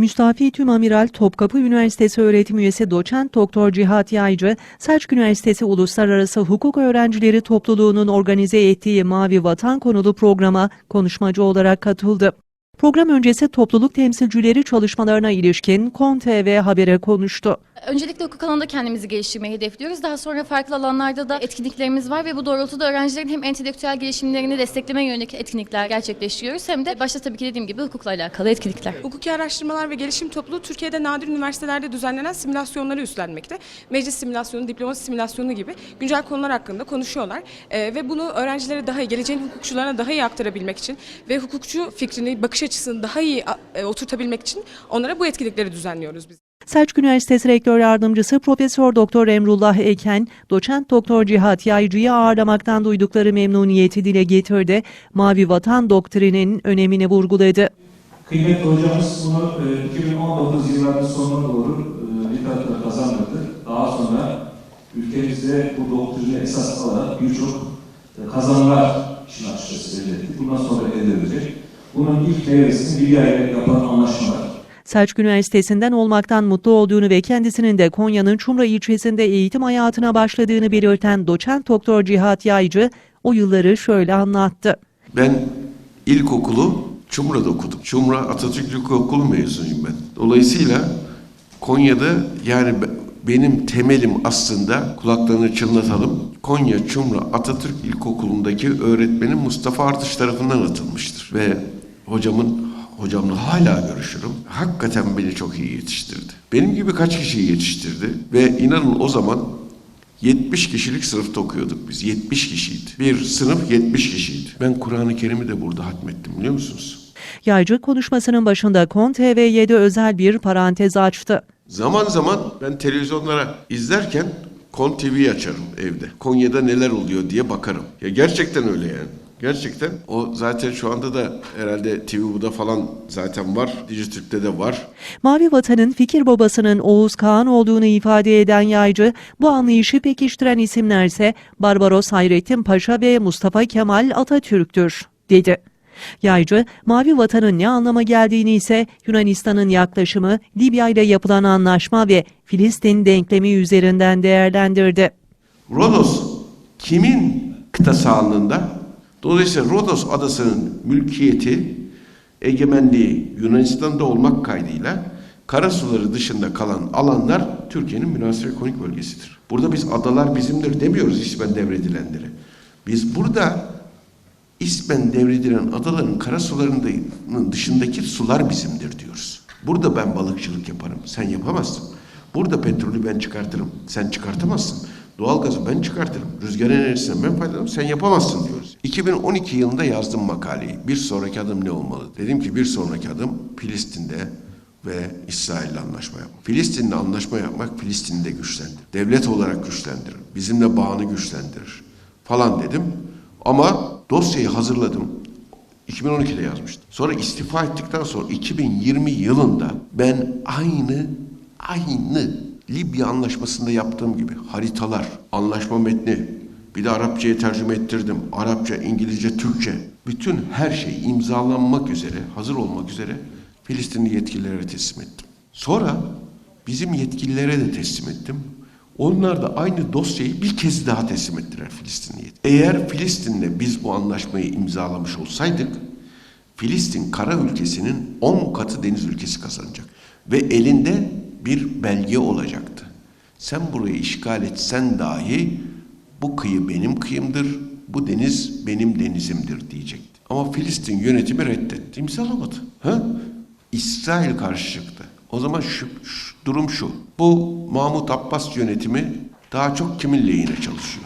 Müstafi Tümamiral Topkapı Üniversitesi öğretim üyesi doçent doktor Cihat Yaycı, Selçuk Üniversitesi Uluslararası Hukuk Öğrencileri Topluluğu'nun organize ettiği Mavi Vatan konulu programa konuşmacı olarak katıldı. Program öncesi topluluk temsilcileri çalışmalarına ilişkin KON TV habere konuştu. Öncelikle hukuk alanında kendimizi geliştirmeyi hedefliyoruz. Daha sonra farklı alanlarda da etkinliklerimiz var ve bu doğrultuda öğrencilerin hem entelektüel gelişimlerini desteklemeye yönelik etkinlikler gerçekleştiriyoruz hem de başta tabii ki dediğim gibi hukukla alakalı etkinlikler. Hukuki Araştırmalar ve Gelişim Topluluğu Türkiye'de nadir üniversitelerde düzenlenen simülasyonları üstlenmekte. Meclis simülasyonu, diploma simülasyonu gibi güncel konular hakkında konuşuyorlar. Ee, ve bunu öğrencilere daha iyi, geleceğin hukukçularına daha iyi aktarabilmek için ve hukukçu fikrini, bakış açısını daha iyi e, oturtabilmek için onlara bu etkinlikleri düzenliyoruz biz. Selçuk Üniversitesi Rektör Yardımcısı Profesör Doktor Emrullah Eken, Doçent Doktor Cihat Yaycı'yı ağırlamaktan duydukları memnuniyeti dile getirdi. Mavi Vatan doktrinin önemini vurguladı. Kıymetli hocamız bunu e, 2019 yıllarının sonuna doğru e, literatüre kazandırdı. Daha sonra ülkemizde bu doktrini esas alarak birçok e, kazanımlar için açıkçası elde ettik. Bundan sonra elde edilecek. Bunun ilk meyvesini Libya ile yapılan anlaşmalar. Selçuk Üniversitesi'nden olmaktan mutlu olduğunu ve kendisinin de Konya'nın Çumra ilçesinde eğitim hayatına başladığını belirten doçent doktor Cihat Yaycı o yılları şöyle anlattı. Ben ilkokulu Çumra'da okudum. Çumra Atatürk İlkokulu mezunuyum ben. Dolayısıyla Konya'da yani be- benim temelim aslında kulaklarını çınlatalım. Konya Çumra Atatürk İlkokulu'ndaki öğretmenim Mustafa Artış tarafından atılmıştır. Ve hocamın hocamla hala görüşürüm. Hakikaten beni çok iyi yetiştirdi. Benim gibi kaç kişiyi yetiştirdi ve inanın o zaman 70 kişilik sınıfta okuyorduk biz. 70 kişiydi. Bir sınıf 70 kişiydi. Ben Kur'an-ı Kerim'i de burada hatmettim biliyor musunuz? Yaycı konuşmasının başında KON TV7 özel bir parantez açtı. Zaman zaman ben televizyonlara izlerken Kon TV'yi açarım evde. Konya'da neler oluyor diye bakarım. Ya gerçekten öyle yani. Gerçekten. O zaten şu anda da herhalde TV Bu'da falan zaten var. Dijitürk'te de var. Mavi Vatan'ın fikir babasının Oğuz Kağan olduğunu ifade eden Yaycı, bu anlayışı pekiştiren isimlerse Barbaros Hayrettin Paşa ve Mustafa Kemal Atatürk'tür, dedi. Yaycı, Mavi Vatan'ın ne anlama geldiğini ise Yunanistan'ın yaklaşımı, Libya ile yapılan anlaşma ve Filistin denklemi üzerinden değerlendirdi. Rodos kimin kıta sahanlığında? Dolayısıyla Rodos adasının mülkiyeti, egemenliği Yunanistan'da olmak kaydıyla karasuları dışında kalan alanlar Türkiye'nin münasır ekonomik bölgesidir. Burada biz adalar bizimdir demiyoruz ismen devredilenlere. Biz burada ismen devredilen adaların karasularının dışındaki sular bizimdir diyoruz. Burada ben balıkçılık yaparım, sen yapamazsın. Burada petrolü ben çıkartırım, sen çıkartamazsın. Doğalgazı ben çıkartırım, rüzgar enerjisinden ben faydalanırım, sen yapamazsın diyoruz. 2012 yılında yazdım makaleyi. Bir sonraki adım ne olmalı? Dedim ki bir sonraki adım Filistin'de ve İsrail'le anlaşma yapmak. Filistin'le anlaşma yapmak Filistin'i de güçlendirir. Devlet olarak güçlendirir. Bizimle bağını güçlendirir falan dedim. Ama dosyayı hazırladım. 2012'de yazmıştım. Sonra istifa ettikten sonra 2020 yılında ben aynı aynı Libya anlaşmasında yaptığım gibi haritalar, anlaşma metni, bir de Arapçaya tercüme ettirdim. Arapça, İngilizce, Türkçe. Bütün her şey imzalanmak üzere, hazır olmak üzere Filistinli yetkililere teslim ettim. Sonra bizim yetkililere de teslim ettim. Onlar da aynı dosyayı bir kez daha teslim ettiler Filistinliye. Eğer Filistin'le biz bu anlaşmayı imzalamış olsaydık, Filistin kara ülkesinin 10 katı deniz ülkesi kazanacak. Ve elinde bir belge olacaktı. Sen burayı işgal etsen dahi bu kıyı benim kıyımdır, bu deniz benim denizimdir diyecekti. Ama Filistin yönetimi reddetti, imzalamadı. Ha? İsrail karşı çıktı. O zaman şu, şu durum şu. Bu Mahmut Abbas yönetimi daha çok kimin lehine çalışıyor?